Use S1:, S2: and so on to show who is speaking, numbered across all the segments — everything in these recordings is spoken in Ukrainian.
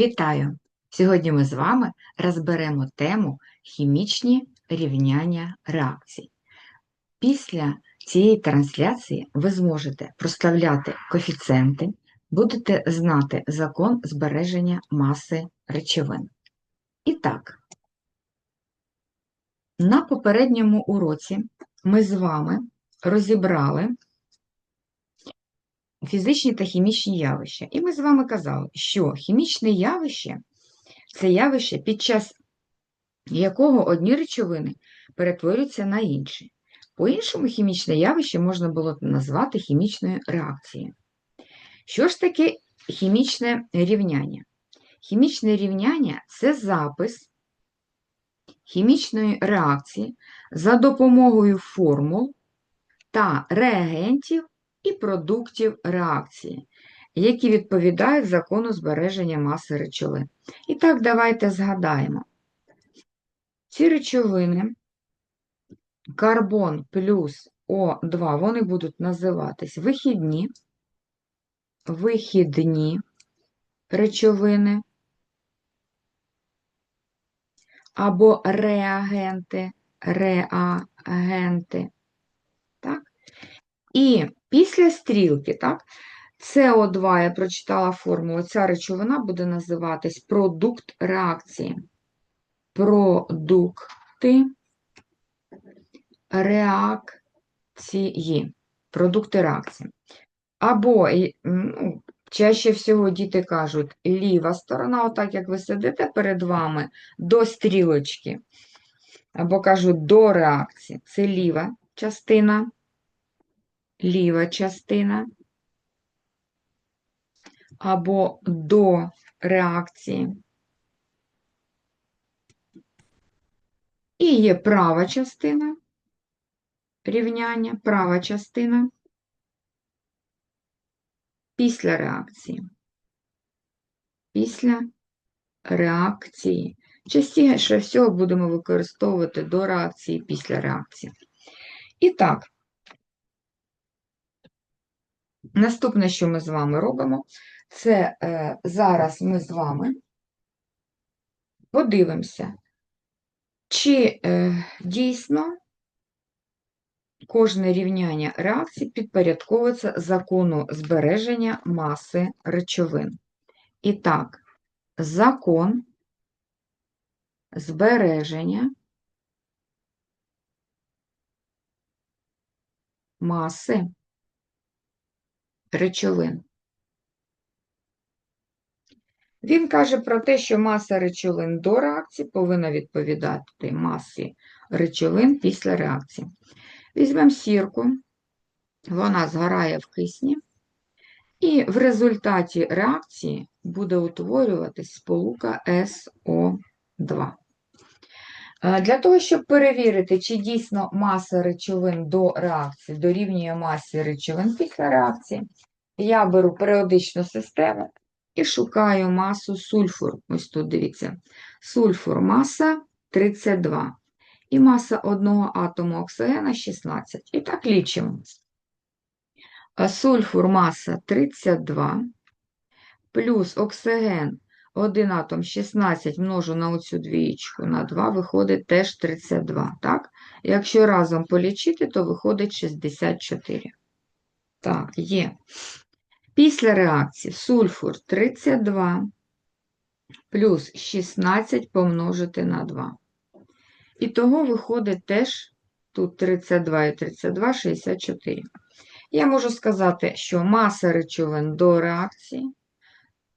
S1: Вітаю! Сьогодні ми з вами розберемо тему хімічні рівняння реакцій. Після цієї трансляції ви зможете проставляти коефіцієнти, будете знати закон збереження маси речовин. І так, на попередньому уроці ми з вами розібрали фізичні та хімічні явища. І ми з вами казали, що хімічне явище це явище, під час якого одні речовини перетворюються на інші. По-іншому, хімічне явище можна було назвати хімічною реакцією. Що ж таке хімічне рівняння? Хімічне рівняння це запис хімічної реакції за допомогою формул та реагентів і продуктів реакції, які відповідають закону збереження маси речовин. І так, давайте згадаємо. Ці речовини, карбон плюс О2, вони будуть називатись вихідні, вихідні речовини або реагенти, реагенти. Так? І після стрілки, так, СО2, я прочитала формулу, ця речовина буде називатись продукт реакції. Продукти реакції. Продукти реакції. Або, ну, чаще всього діти кажуть, ліва сторона, отак як ви сидите перед вами, до стрілочки. Або кажуть до реакції. Це ліва частина ліва частина або до реакції. І є права частина рівняння, права частина після реакції. Після реакції. Частіше всього будемо використовувати до реакції після реакції. І так, Наступне, що ми з вами робимо, це е, зараз ми з вами подивимося, чи е, дійсно кожне рівняння реакцій підпорядковується закону збереження маси речовин. І так, закон збереження маси речовин. Він каже про те, що маса речовин до реакції повинна відповідати масі речовин після реакції. Візьмемо сірку, вона згорає в кисні, і в результаті реакції буде утворюватись сполука СО2. Для того, щоб перевірити, чи дійсно маса речовин до реакції дорівнює масі речовин після реакції, я беру періодичну систему і шукаю масу сульфур. Ось тут дивіться, сульфур маса 32. І маса одного атому оксигена 16. І так лічимо. Сульфур маса 32, плюс оксиген один атом 16 множу на оцю двічку на 2, виходить теж 32. так? Якщо разом полічити, то виходить 64. Так, є. Після реакції сульфур 32 плюс 16 помножити на 2. І того виходить теж тут 32 і 32, 64. Я можу сказати, що маса речовин до реакції.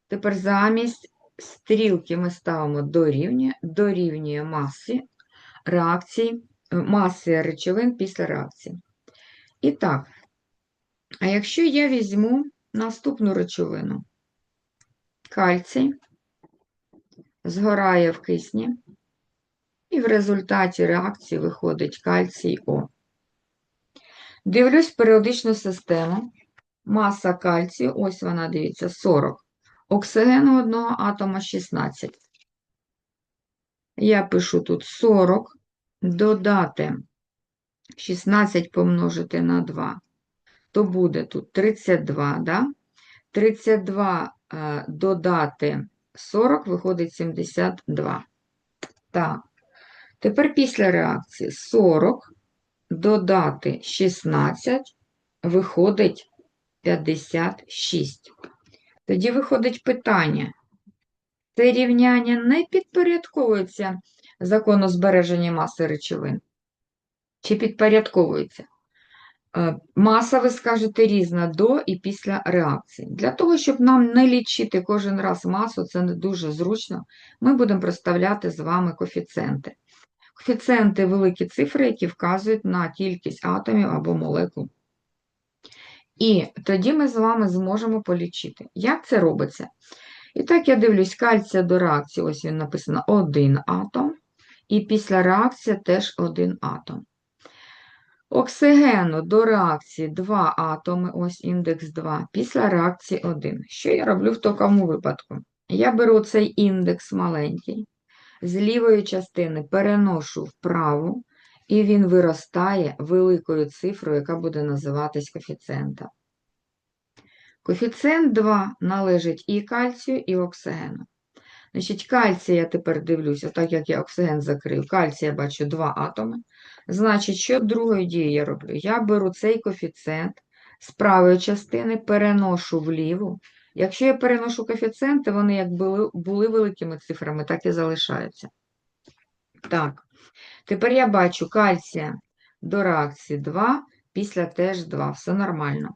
S1: Тепер замість стрілки ми ставимо дорівнює, дорівнює масі реакції, е, маси речовин після реакції. І так, а якщо я візьму наступну речовину, кальцій згорає в кисні, і в результаті реакції виходить кальцій О. Дивлюсь періодичну систему. Маса кальцію, ось вона, дивіться, 40. Оксигену одного атома 16. Я пишу тут 40, додати 16 помножити на 2, то буде тут 32, да? 32 е, додати 40 виходить 72. Так. Тепер після реакції 40 додати 16 виходить 56. Тоді виходить питання. Це рівняння не підпорядковується закону збереження маси речовин? Чи підпорядковується? Е, Маса, ви скажете, різна до і після реакції. Для того, щоб нам не лічити кожен раз масу, це не дуже зручно, ми будемо проставляти з вами коефіцієнти. Коефіцієнти – великі цифри, які вказують на кількість атомів або молекул. І тоді ми з вами зможемо полічити. Як це робиться? І так я дивлюсь, кальція до реакції, ось він написано один атом, і після реакції теж один атом. Оксигену до реакції 2 атоми, ось індекс 2, після реакції 1. Що я роблю в такому випадку? Я беру цей індекс маленький, з лівої частини переношу вправо, і він виростає великою цифрою, яка буде називатись коефіцієнтом. Коефіцієнт 2 належить і кальцію, і оксигену. Значить, кальцій я тепер дивлюся, так як я оксиген закрив, кальцій я бачу 2 атоми. Значить, що другої дії я роблю? Я беру цей коефіцієнт з правої частини, переношу вліву. Якщо я переношу коефіцієнти, вони як були, були великими цифрами, так і залишаються. Так, тепер я бачу кальція до реакції 2, після теж 2, все нормально.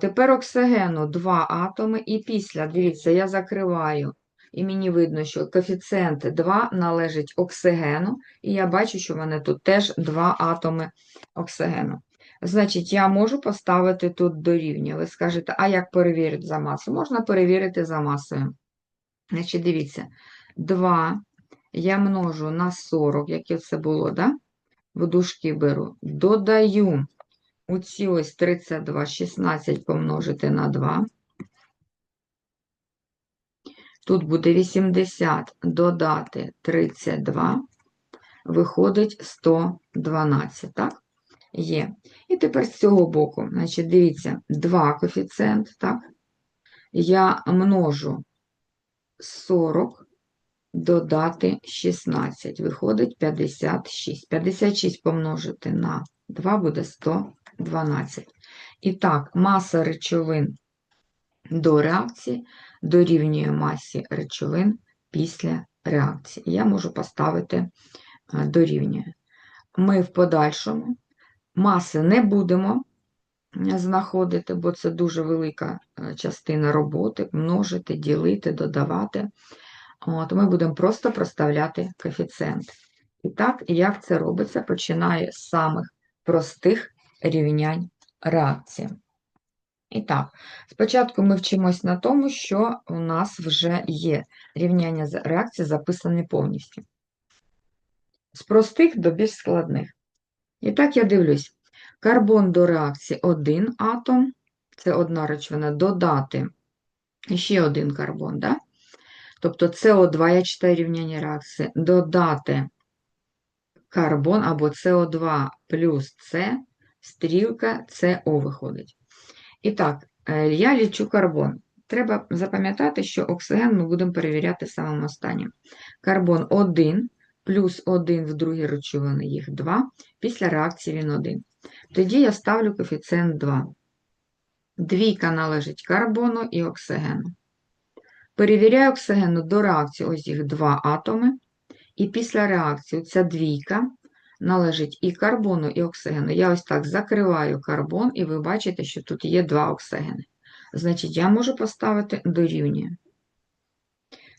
S1: Тепер оксигену 2 атоми, і після, дивіться, я закриваю, і мені видно, що коефіцієнт 2 належить оксигену, і я бачу, що в мене тут теж 2 атоми оксигену. Значить, я можу поставити тут дорівнює. Ви скажете, а як перевірити за масою? Можна перевірити за масою. Значить, дивіться, 2 я множу на 40, яке це було, да? в дужки беру, додаю оці ось 32, 16 помножити на 2. Тут буде 80 додати 32, виходить 112, так? Є. І тепер з цього боку, значить, дивіться, 2 коефіцієнт, так? Я множу 40 додати 16, виходить 56. 56 помножити на 2 буде 112. І так, маса речовин до реакції дорівнює масі речовин після реакції. Я можу поставити е, дорівнює. Ми в подальшому маси не будемо знаходити, бо це дуже велика е, частина роботи, множити, ділити, додавати. От, Ми будемо просто проставляти коефіцієнт. І так, як це робиться, починає з самих простих рівнянь реакції. І так, спочатку ми вчимось на тому, що у нас вже є рівняння реакції записані повністю. З простих до більш складних. І так я дивлюсь, карбон до реакції один атом, це одна речовина, додати ще один карбон, да? Тобто СО2, я читаю рівняння реакції, додати карбон або СО2 плюс С, стрілка СО виходить. І так, е, я лічу карбон. Треба запам'ятати, що оксиген ми будемо перевіряти самим останнім. Карбон 1 плюс 1 в другій речовини, їх 2, після реакції він 1. Тоді я ставлю коефіцієнт 2. Двійка належить карбону і оксигену. Перевіряю оксигену до реакції, ось їх 2 атоми. І після реакції ця двійка належить і карбону, і оксигену. Я ось так закриваю карбон, і ви бачите, що тут є два оксигени. Значить, я можу поставити дорівнює.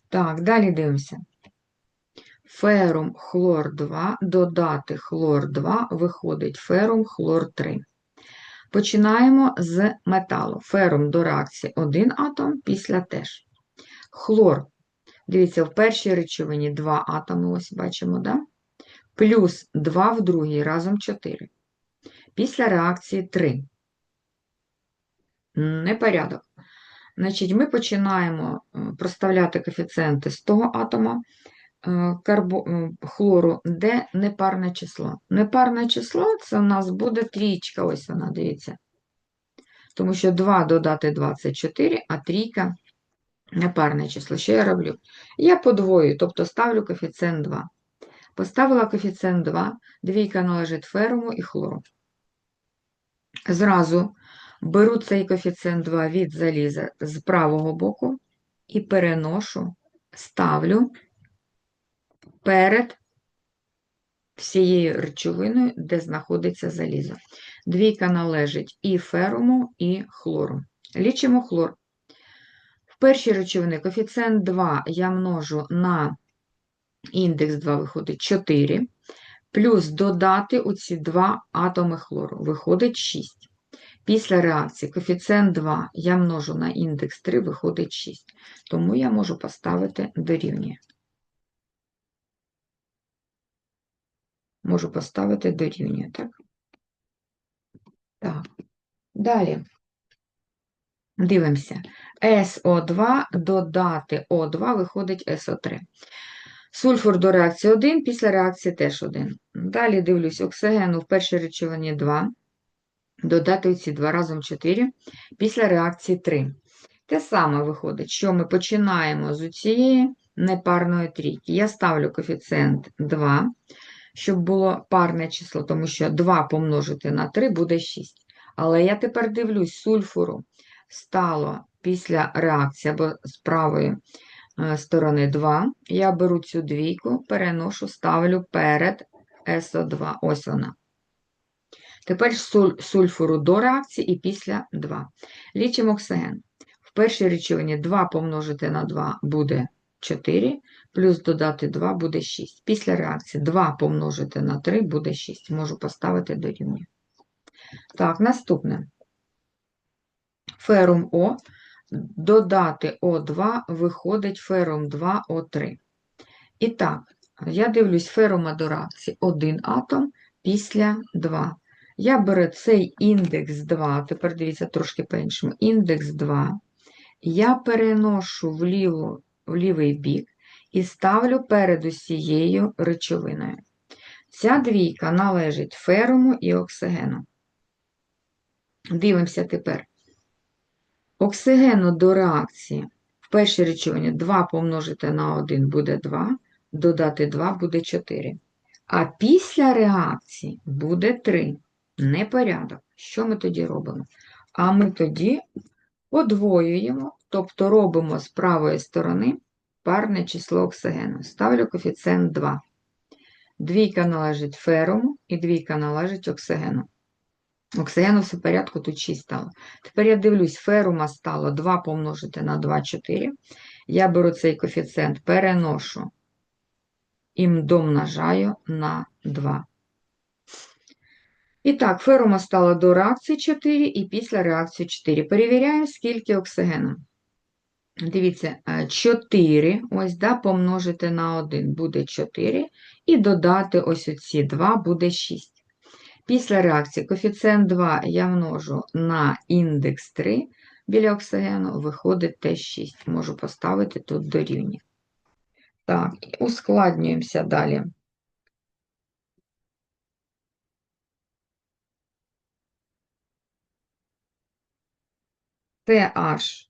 S1: Так, далі дивимося. Ферум хлор 2, додати хлор 2, виходить ферум хлор 3. Починаємо з металу. Ферум до реакції 1 атом, після теж. Хлор. Дивіться, в першій речовині 2 атоми, ось бачимо, да? плюс 2 в другій, разом 4. Після реакції 3. Непорядок. Значить, ми починаємо е, проставляти коефіцієнти з того атома е, карбо... Е, хлору, де непарне число. Непарне число це у нас буде трічка, ось вона, дивіться. Тому що 2 додати 2 це 4, а трійка непарне число. Що я роблю? Я подвою, тобто ставлю коефіцієнт 2. Поставила коефіцієнт 2, двійка належить феруму і хлору. Зразу беру цей коефіцієнт 2 від заліза з правого боку і переношу, ставлю перед всією речовиною, де знаходиться залізо. Двійка належить і феруму, і хлору. Лічимо хлор. В першій речовини коефіцієнт 2 я множу на індекс 2 виходить 4, плюс додати оці два атоми хлору, виходить 6. Після реакції коефіцієнт 2 я множу на індекс 3, виходить 6. Тому я можу поставити дорівнює. Можу поставити дорівнює, так? Так. Далі. Дивимося. СО2 додати О2 виходить СО3. Сульфур до реакції 1, після реакції теж 1. Далі дивлюсь, оксигену в першій речовині 2. Додати ці 2 разом 4, після реакції 3. Те саме виходить, що ми починаємо з цієї непарної трійки. Я ставлю коефіцієнт 2, щоб було парне число, тому що 2 помножити на 3 буде 6. Але я тепер дивлюсь, сульфуру стало після реакції або з правої е, сторони 2. Я беру цю двійку, переношу, ставлю перед СО2. Ось вона. Тепер суль- сульфуру до реакції і після 2. Лічимо оксиген. В першій речовині 2 помножити на 2 буде 4, плюс додати 2 буде 6. Після реакції 2 помножити на 3 буде 6. Можу поставити дорівнює. Так, наступне. Ферум О. Додати О2 виходить ферум 2 О3. І так, я дивлюсь ферума до реакції 1 атом після 2. Я беру цей індекс 2, тепер дивіться трошки по-іншому. Індекс 2. Я переношу в, ліву, в лівий бік і ставлю перед усією речовиною. Ця двійка належить феруму і оксигену. Дивимося тепер. Оксигену до реакції в першій речовині 2 помножити на 1 буде 2, додати 2 буде 4. А після реакції буде 3. Непорядок. Що ми тоді робимо? А ми тоді подвоюємо, тобто робимо з правої сторони парне число оксигену. Ставлю коефіцієнт 2. Двійка належить феруму і двійка належить оксигену. Оксигену все порядку, тут 6 стало. Тепер я дивлюсь, ферума стало 2 помножити на 2, 4. Я беру цей коефіцієнт, переношу і домножаю на 2. І так, ферума стало до реакції 4 і після реакції 4. Перевіряємо, скільки оксигену. Дивіться, 4, ось, да, помножити на 1 буде 4, і додати ось оці 2 буде 6. Після реакції коефіцієнт 2 я множу на індекс 3 біля оксигену, виходить теж 6. Можу поставити тут дорівнює. Так, ускладнюємося далі. TH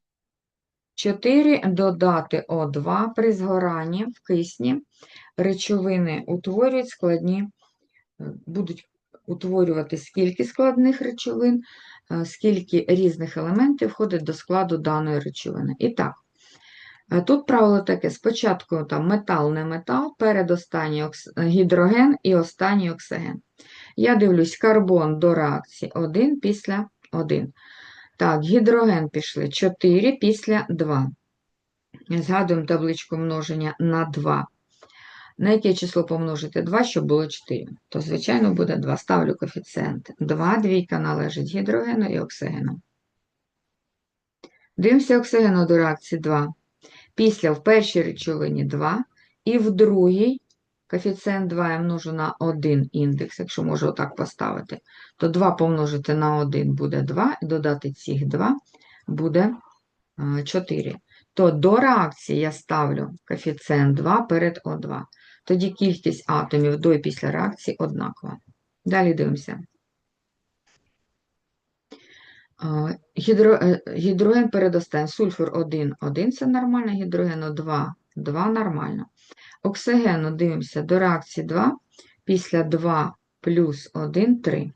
S1: 4 додати О2 при згоранні в кисні речовини утворюють складні, будуть утворювати скільки складних речовин, е, скільки різних елементів входить до складу даної речовини. І так, е, тут правило таке: спочатку там метал, не метал, передостанній гідроген і останній оксиген. Я дивлюсь, карбон до реакції 1 після 1. Так, гідроген пішли 4 після 2. Згадуємо табличку множення на 2. На яке число помножити 2, щоб було 4? То, звичайно, буде 2. Ставлю коефіцієнт. 2, двійка належить гідрогену і оксигену. Дивимося оксигену до реакції 2. Після в першій речовині 2, і в другій коефіцієнт 2 я множу на 1 індекс, якщо можу отак поставити, то 2 помножити на 1 буде 2, і додати цих 2 буде 4. То до реакції я ставлю коефіцієнт 2 перед О2. Тоді кількість атомів до і після реакції однакова. Далі дивимося. Гідро, е, гідроген передостань. Сульфур 1, 1 це нормально, гідрогену 2, 2 нормально. Оксигену дивимося до реакції 2, після 2 плюс 1, 3.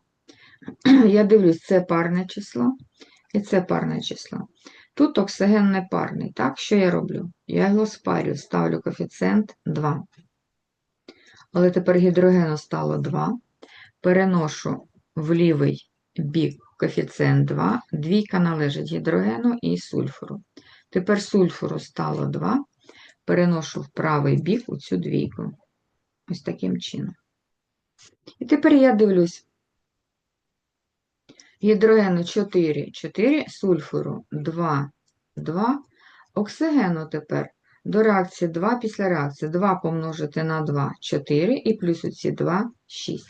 S1: Я дивлюсь, це парне число і це парне число. Тут оксиген не парний, так? Що я роблю? Я його спарю, ставлю коефіцієнт 2. Але тепер гідрогену стало 2. Переношу в лівий бік коефіцієнт 2. Двійка належить гідрогену і сульфуру. Тепер сульфуру стало 2. Переношу в правий бік у цю двійку. Ось таким чином. І тепер я дивлюсь. Гідрогену 4, 4, сульфуру 2, 2. Оксигену тепер до реакції 2 після реакції. 2 помножити на 2 4 і плюс оці 2 6.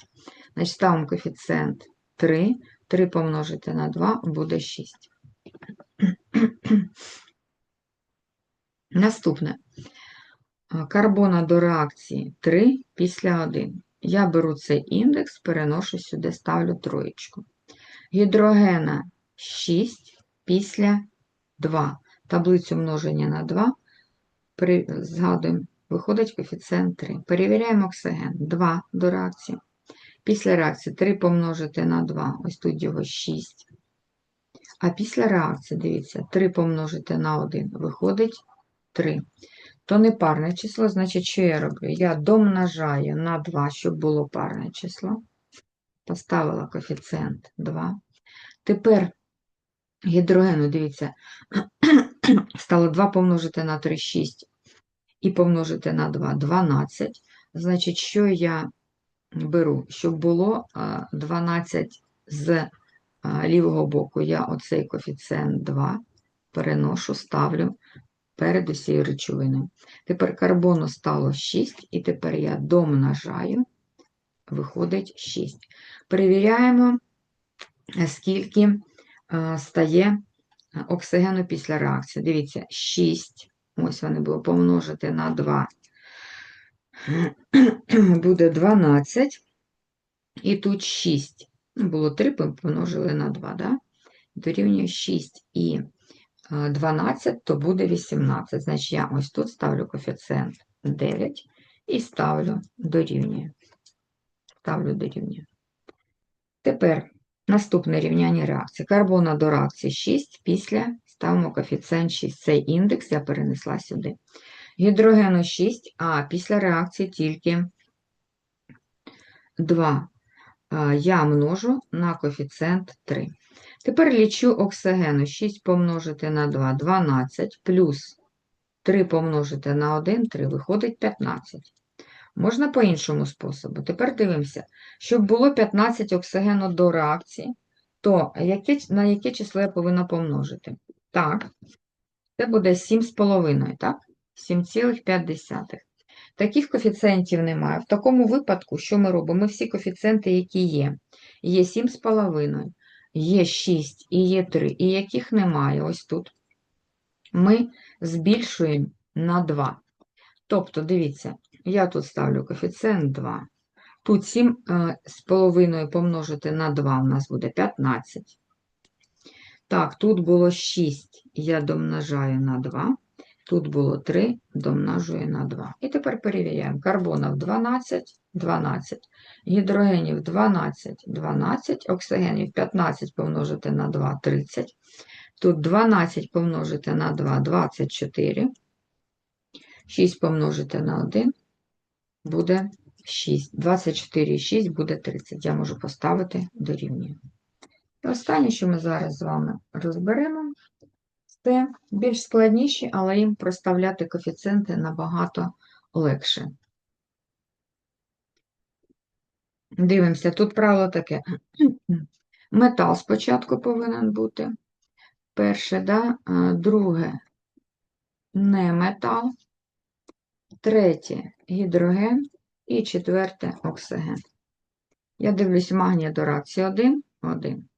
S1: Значить, ставимо коефіцієнт 3. 3 помножити на 2 буде 6. Наступне. Карбона до реакції 3 після 1. Я беру цей індекс, переношу сюди, ставлю троєчку. Гідрогена 6 після 2. Таблицю множення на 2. При, згадуємо, виходить коефіцієнт 3. Перевіряємо оксиген. 2 до реакції. Після реакції 3 помножити на 2. Ось тут його 6. А після реакції, дивіться, 3 помножити на 1. Виходить 3. То не парне число, значить, що я роблю? Я домножаю на 2, щоб було парне число. Поставила коефіцієнт 2. Тепер гідрогену, дивіться, стало 2 помножити на 3, 6. І помножити на 2, 12. Значить, що я беру? Щоб було 12 з лівого боку, я оцей коефіцієнт 2 переношу, ставлю перед усією речовиною. Тепер карбону стало 6, і тепер я домножаю, виходить 6. Перевіряємо, скільки стає оксигену після реакції. Дивіться, 6, ось вони було помножити на 2, буде 12, і тут 6. Ну, Було 3, помножили на 2, да? дорівнює 6 і 12, то буде 18. Значить, я ось тут ставлю коефіцієнт 9 і ставлю дорівнює. Ставлю дорівнює. Тепер наступне рівняння реакції. Карбона до реакції 6, після ставимо коефіцієнт 6. Цей індекс я перенесла сюди. Гідрогену 6, а після реакції тільки 2. Я множу на коефіцієнт 3. Тепер лічу оксигену 6 помножити на 2 12, плюс 3 помножити на 1, 3, виходить 15. Можна по іншому способу. Тепер дивимося, щоб було 15 оксигену до реакції, то яке, на яке число я повинна помножити? Так, це буде 7,5, так? 7,5. Таких коефіцієнтів немає. В такому випадку, що ми робимо? Ми всі коефіцієнти, які є, є 7,5 є 6 і є 3, і яких немає ось тут, ми збільшуємо на 2. Тобто, дивіться, я тут ставлю коефіцієнт 2. Тут 7 е, з половиною помножити на 2 у нас буде 15. Так, тут було 6, я домножаю на 2. Тут було 3, домножую на 2. І тепер перевіряємо. Карбонів 12, 12, гідрогенів 12, 12, оксигенів 15 помножити на 2, 30. Тут 12 помножити на 2, 24. 6 помножити на 1 буде 6. 24 і 6 буде 30. Я можу поставити дорівнює. І останнє, що ми зараз з вами розберемо, це більш складніші, але їм проставляти коефіцієнти набагато легше. Дивимося, тут правило таке. Метал спочатку повинен бути. Перше, да? друге не метал, третє гідроген і четверте оксиген. Я дивлюсь магнія до реакції 1, 1.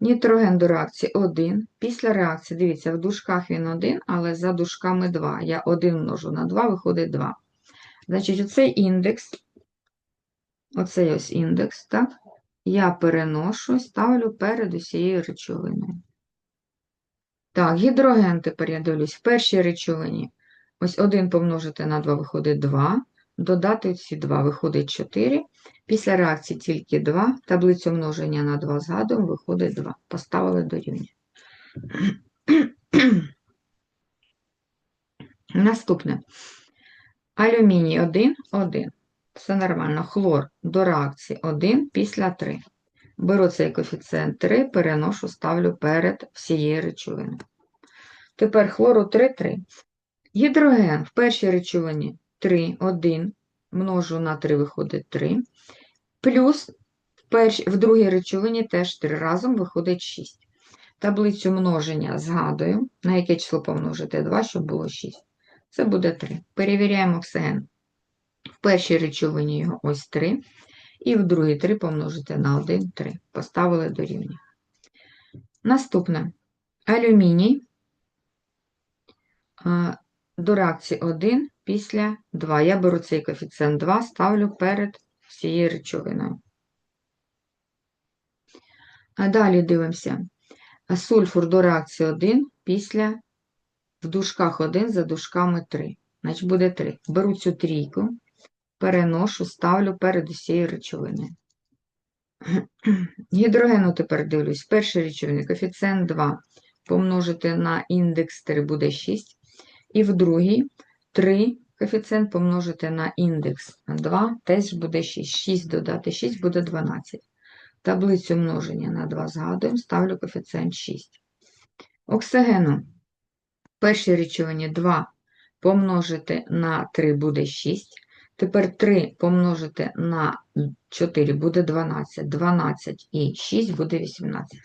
S1: Нітроген до реакції 1. Після реакції, дивіться, в дужках він 1, але за дужками 2. Я 1 множу на 2, виходить 2. Значить, оцей індекс, оцей ось індекс, так, я переношу, ставлю перед усією речовиною. Так, гідроген тепер я дивлюсь. В першій речовині. Ось 1 помножити на 2 виходить 2. Додати ці 2 виходить 4. Після реакції тільки 2. Таблицю множення на 2 згадуємо, виходить 2. Поставили до рівня. Наступне. Алюміній 1, 1. Все нормально. Хлор до реакції 1 після 3. Беру цей коефіцієнт 3, переношу, ставлю перед всією речовиною. Тепер хлору 3, 3. Гідроген в першій речовині 3, 1, множу на 3, виходить 3. Плюс в, перш... в другій речовині теж 3 разом виходить 6. Таблицю множення згадую, на яке число помножити 2, щоб було 6. Це буде 3. Перевіряємо оксиген. В першій речовині його ось 3. І в другій 3 помножити на 1, 3. Поставили до рівня. Наступне. Алюміній до реакції 1 після 2. Я беру цей коефіцієнт 2, ставлю перед всією речовиною. А далі дивимося. Сульфур до реакції 1 після в дужках 1 за дужками 3. Значить, буде 3. Беру цю трійку, переношу, ставлю перед усією речовиною. Гідрогену тепер дивлюсь. Перший речовини коефіцієнт 2 помножити на індекс 3 буде 6. І в другій 3 коефіцієнт помножити на індекс 2 теж буде 6. 6 додати 6 буде 12. Таблицю множення на 2 згадуємо, ставлю коефіцієнт 6. Оксигену першій речовині 2 помножити на 3 буде 6. Тепер 3 помножити на 4 буде 12. 12 і 6 буде 18.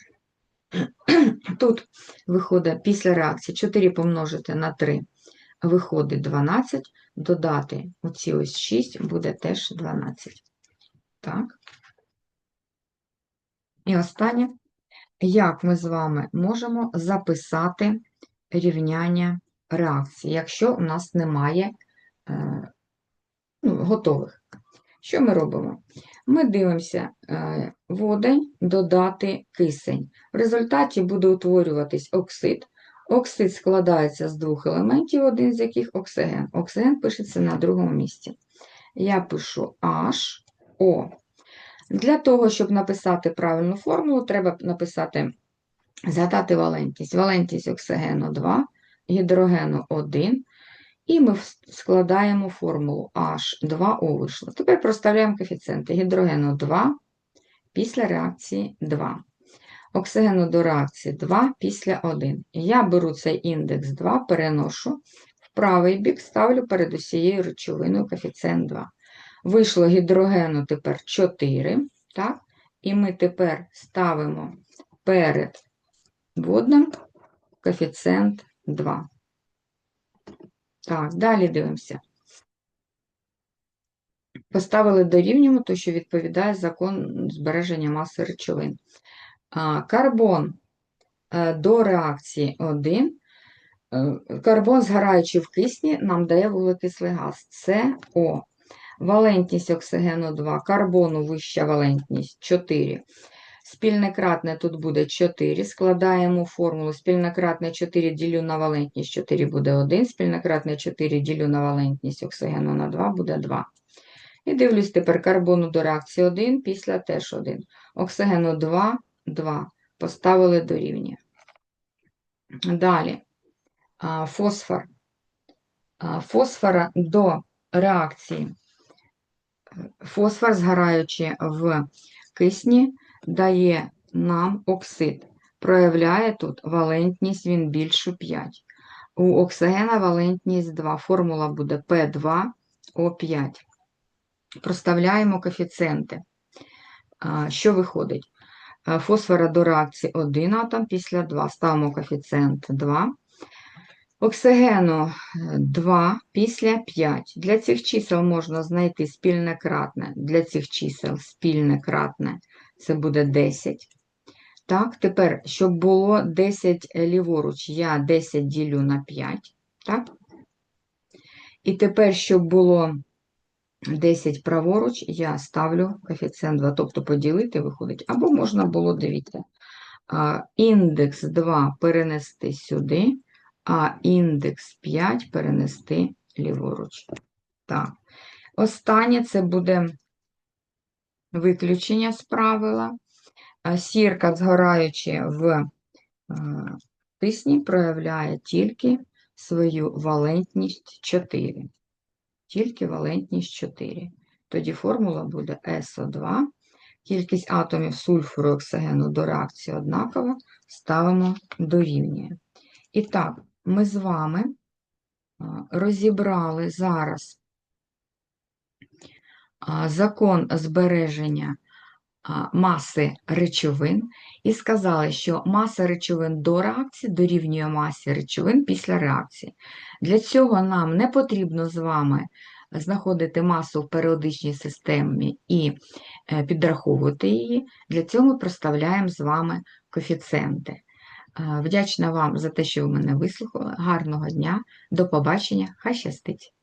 S1: Тут виходить після реакції 4 помножити на 3 виходить 12, додати оці ось 6 буде теж 12. Так. І останнє, як ми з вами можемо записати рівняння реакції, якщо у нас немає е, ну, готових. Що ми робимо? Ми дивимося е, водень додати кисень. В результаті буде утворюватись оксид. Оксид складається з двох елементів, один з яких оксиген. Оксиген пишеться на другому місці. Я пишу HO. Для того, щоб написати правильну формулу, треба написати, згадати валентність. Валентність оксигену 2, гідрогену 1. І ми складаємо формулу H2O вийшло. Тепер проставляємо коефіцієнти гідрогену 2 після реакції 2. Оксигену до реакції 2 після 1. Я беру цей індекс 2, переношу в правий бік, ставлю перед усією речовиною коефіцієнт 2. Вийшло гідрогену тепер 4. так? І ми тепер ставимо перед водним коефіцієнт 2. Так, далі дивимося. Поставили дорівнюємо, то що відповідає закон збереження маси речовин. Карбон е, до реакції 1. Е, карбон, згораючи в кисні, нам дає вуглекислий газ. СО. Валентність оксигену 2, карбону вища валентність 4. Спільне кратне тут буде 4. Складаємо формулу. Спільне кратне 4 ділю на валентність 4 буде 1. Спільне кратне 4 ділю на валентність оксигену на 2 буде 2. І дивлюсь тепер карбону до реакції 1, після теж 1. Оксигену 2, 2. Поставили до рівня. Далі фосфор. Фосфора до реакції. Фосфор, згораючи в кисні, дає нам оксид. Проявляє тут валентність, він більшу 5. У оксигена валентність 2. Формула буде P2O5. Проставляємо коефіцієнти. Що виходить? Фосфора до реакції 1 атом після 2. Ставимо коефіцієнт 2. Оксигену 2 після 5. Для цих чисел можна знайти спільне кратне. Для цих чисел спільне кратне це буде 10. Так, тепер, щоб було 10 ліворуч, я 10 ділю на 5. Так? І тепер, щоб було 10 праворуч, я ставлю коефіцієнт 2, тобто поділити виходить. Або можна було, дивіться, індекс 2 перенести сюди, а індекс 5 перенести ліворуч. Так. Останнє це буде виключення з правила. Сірка, згораючи в е, тисні, проявляє тільки свою валентність 4. Тільки валентність 4. Тоді формула буде СО2. Кількість атомів сульфуру і оксигену до реакції однакова. Ставимо дорівнює. І так, ми з вами розібрали зараз закон збереження маси речовин і сказали, що маса речовин до реакції дорівнює масі речовин після реакції. Для цього нам не потрібно з вами знаходити масу в періодичній системі і е, підраховувати її. Для цього ми проставляємо з вами коефіцієнти. Е, Вдячна вам за те, що ви мене вислухали. Гарного дня, до побачення, хай щастить!